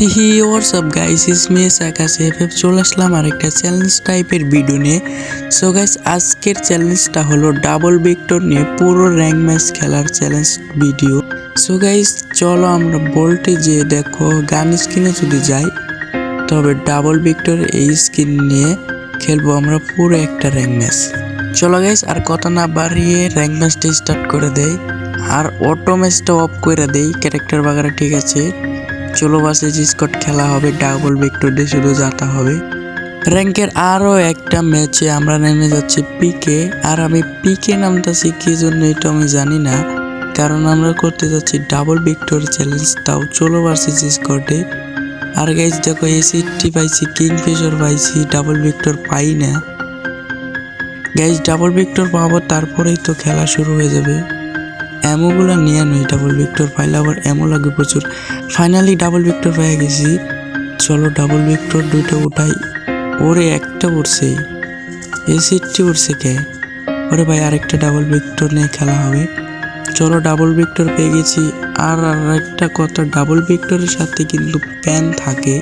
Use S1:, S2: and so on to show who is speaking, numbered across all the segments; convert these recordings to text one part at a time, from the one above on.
S1: হিহি WhatsApp guys is me সাকাস FF চলে আসলাম আরেকটা চ্যালেঞ্জ টাইপের ভিডিও নিয়ে। সো গাইস আজকের চ্যালেঞ্জটা হলো ডাবল ভিক্টর নিয়ে পুরো র্যাঙ্ক ম্যাচ খেলার চ্যালেঞ্জ ভিডিও সো গাইস চলো আমরা বলতে যে দেখো গান স্কিনে যদি যাই, তবে ডাবল ভিক্টর এই স্কিন নিয়ে খেলব আমরা পুরো একটা র্যাঙ্ক ম্যাচ চলো গাইস আর কথা না বাড়িয়ে র্যাঙ্ক ম্যাচটা স্টার্ট করে দেই। আর অটো ম্যাচটা অফ করে দেই। ক্যারেক্টার বাগারা ঠিক আছে। চলো বাসে স্কট খেলা হবে ডাবল ভিক্টর দিয়ে শুধু যাতা হবে। র্যাঙ্কের আরও একটা ম্যাচে আমরা নেমে যাচ্ছি পিকে আর আমি পিকে নামতেছি কি জন্য এটা আমি জানি না, কারণ আমরা করতে যাচ্ছি ডাবল ভিক্টর চ্যালেঞ্জ তাও চলো ভার্সেস স্কটে আর গাইজ দেখো এসিটি পাইছি কিংফিশার পাইছি ডাবল ভিক্টর পাই না। গাইজ ডাবল ভিক্টর পাবো, তারপরেই তো খেলা শুরু হয়ে যাবে। অ্যামোগুলো নিয়ে নই ডাবল ভিক্টর পাইলে আবার অ্যামো লাগে প্রচুর। ফাইনালি ডাবল ভিক্টর পেয়ে গেছি। চলো ডাবল ভিক্টর দুইটা উঠাই। ওরে একটা উঠছে এই সিটটি উঠছে কে? ওরে ভাই, আরেকটা ডাবল ভিক্টর নিয়ে খেলা হবে। চলো ডাবল ভিক্টর পেয়ে গেছি। আর আরেকটা কথা ডাবল ভিক্টরের সাথে কিন্তু প্যান থাকে।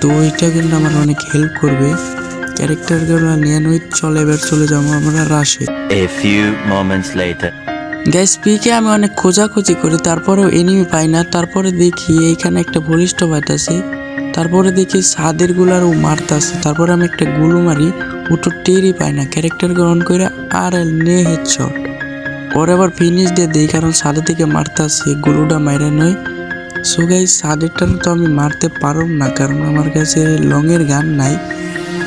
S1: তো ওইটা কিন্তু আমার অনেক হেল্প করবে। ক্যারেক্টারগুলো নিয়ে নই, চলে এবার চলে যাব আমরা রাশে
S2: A few moments later.
S1: Gas পিকে আমি অনেক খোঁজাখুঁজি করি, তারপরেও এনিমি পাই না। তারপরে দেখি এইখানে একটা বলিষ্ঠ পাইতেছে তারপরে দেখি সাদেরগুলার ও মারতাছে তারপরে আমি একটা গুলো মারি তো টেরই পাই না। ক্যারেক্টার গ্রহণ করে আর নে হেডশট পরে আবার ফিনিশ দিয়ে দিই, কারণ সাদের দিকে মারতাছে গুলোটা মাইরে নয়। সো গাই সাদেরটা তো আমি মারতে পারব না, কারণ আমার কাছে লংয়ের গান নাই।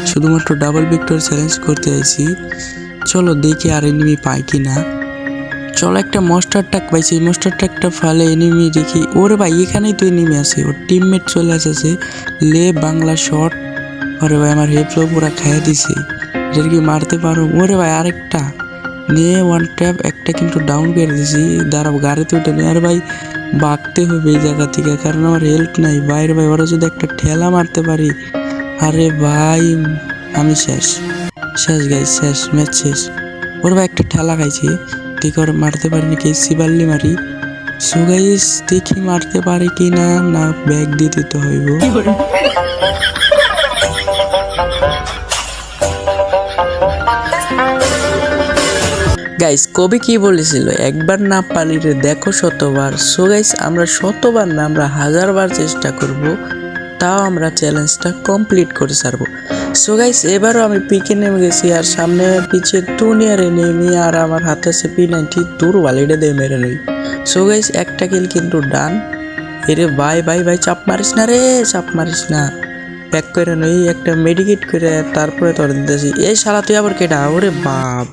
S1: শুধুমাত্র ডাবল ভিক্টর চ্যালেঞ্জ করতে আইছি। চলো দেখি আর এনিমি পাই কি না চলো একটা মস্টার টাক পাইছি মস্টার টাকটা ফালে এনিমি দেখি। ওরে ভাই, এখানেই তো এনিমি আছে, ওর টিমমেট চলে আসছে লে বাংলা শট ওরে ভাই, আমার হেপ্লো পুরা খাইয়া দিছে। এটার কি মারতে পারো? ওরে ভাই, আরেকটা। নিয়ে ওয়ান ট্যাপ একটা কিন্তু ডাউন করে দিছি। দাঁড়াবো গাড়িতে উঠে নিয়ে আরে ভাই, বাঁকতে হবে এই জায়গা থেকে, কারণ আমার হেল্প নাই। বাইরে ভাই, ওরা যদি একটা ঠেলা মারতে পারি। আরে ভাই, আমি শেষ। শেষ গাই শেষ ম্যাচ শেষ। ওর ভাই, একটা ঠেলা খাইছি। ওরা মারতে পারি নাকি সিবাল্লি মারি। সো দেখি মারতে পারি কি না না ব্যাগ দিয়ে দিতে হইব। গাইস, কবি কি বলেছিল? একবার না পালিলে দেখো শতবার। সো গাইস আমরা শতবার না, আমরা হাজারবার চেষ্টা করব, তাও আমরা চ্যালেঞ্জটা কমপ্লিট করে ছাড়বো। সো গাইস এবারও আমি পিকে নেমে গেছি আর সামনে পিছে দুনিয়ারে নেমে আর আমার হাতে আছে পি নাইনটি দূর বালিটা দিয়ে মেরে নই। সো গাইস একটা কিল কিন্তু ডান এরে ভাই ভাই ভাই, চাপ মারিস না রে, চাপ মারিস না। প্যাক করে নই, একটা মেডিকেট করে তারপরে তোর দিতেছি। এই শালা, তুই আবার কেটা ওরে বাপ।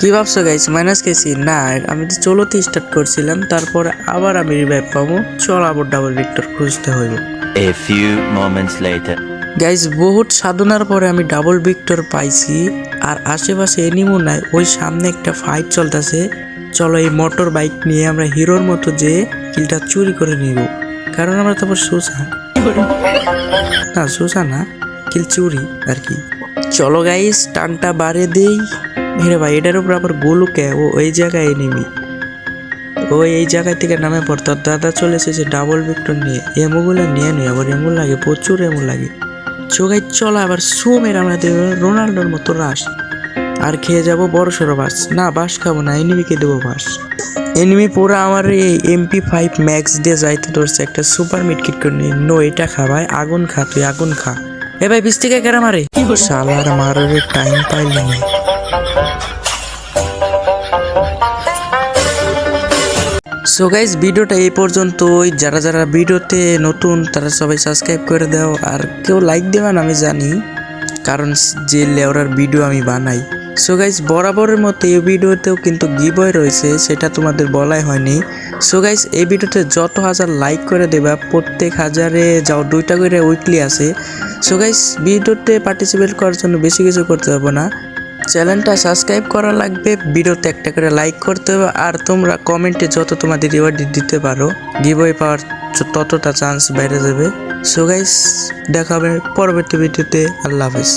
S1: কি ভাবছ গাইস মাইনাস খেয়েছি? না আমি তো চলোতে স্টার্ট করছিলাম তারপরে আবার আমি রিভাইভ পাবো। চল আবার ডাবল ভিক্টর খুঁজতে হইব।
S2: A few moments later.
S1: Guys বহুত সাধনার পরে আমি ডাবল ভিক্টর পাইছি আর আশেপাশে এনিমো নাই ওই সামনে একটা ফাইট চলতেছে। চলো এই মোটর বাইক নিয়ে আমরা হিরোর মতো যে কিলটা চুরি করে নিব। কারণ আমরা তারপর সুসা না সুসা না কিল চুরি আর কি। চলো গাইস টানটা বাড়িয়ে দেই। হেরে ভাই এটার উপর আবার গোলুকে ও ওই জায়গায় এনিমি ও এই জায়গা থেকে নামে পড় তোর দাদা চলে এসেছে ডাবল ভিক্টর নিয়ে। এমোগুলো নিয়ে নিয়ে আবার এমো লাগে প্রচুর এমো লাগে। চোখাই চলা আবার সুমের আমরা দেবো রোনাল্ডোর মতো রাস আর খেয়ে যাব বড় সড়ো বাস। না বাস খাব না এনিমিকে দেবো বাস। এনিমি পুরো আমার এই এমপি ফাইভ ম্যাক্স দিয়ে যাইতে ধরছে একটা সুপার মিড কিট করে নিয়ে। নো এটা খা ভাই আগুন খা তুই আগুন খা। এ ভাই বিশ থেকে কেরা মারে শালার মারার টাইম পাইলি না সো গাইজ ভিডিওটা এই পর্যন্তই। যারা যারা ভিডিওতে নতুন, তারা সবাই সাবস্ক্রাইব করে দাও। আর কেউ লাইক দেবেন আমি জানি, কারণ যে লেওরার ভিডিও আমি বানাই। সো গাইজ বরাবরের মতো এই ভিডিওতেও কিন্তু গিবয় রয়েছে, সেটা তোমাদের বলাই হয়নি। সো গাইজ এই ভিডিওতে যত হাজার লাইক করে দেবা, প্রত্যেক হাজারে যাও, দুইটা করে উইকলি আছে। সো গাইজ ভিডিওতে পার্টিসিপেট করার জন্য বেশি কিছু করতে হবে না। চ্যানেলটা সাবস্ক্রাইব করা লাগবে, ভিডিওতে একটা করে লাইক করতে হবে, আর তোমরা কমেন্টে যত তোমাদের রিওয়ার্ড দিতে পারো গিভওয়ে পাওয়ার ততটা চান্স বেড়ে যাবে। সো গাইস দেখা হবে পরবর্তী ভিডিওতে আল্লাহ হাফিজ।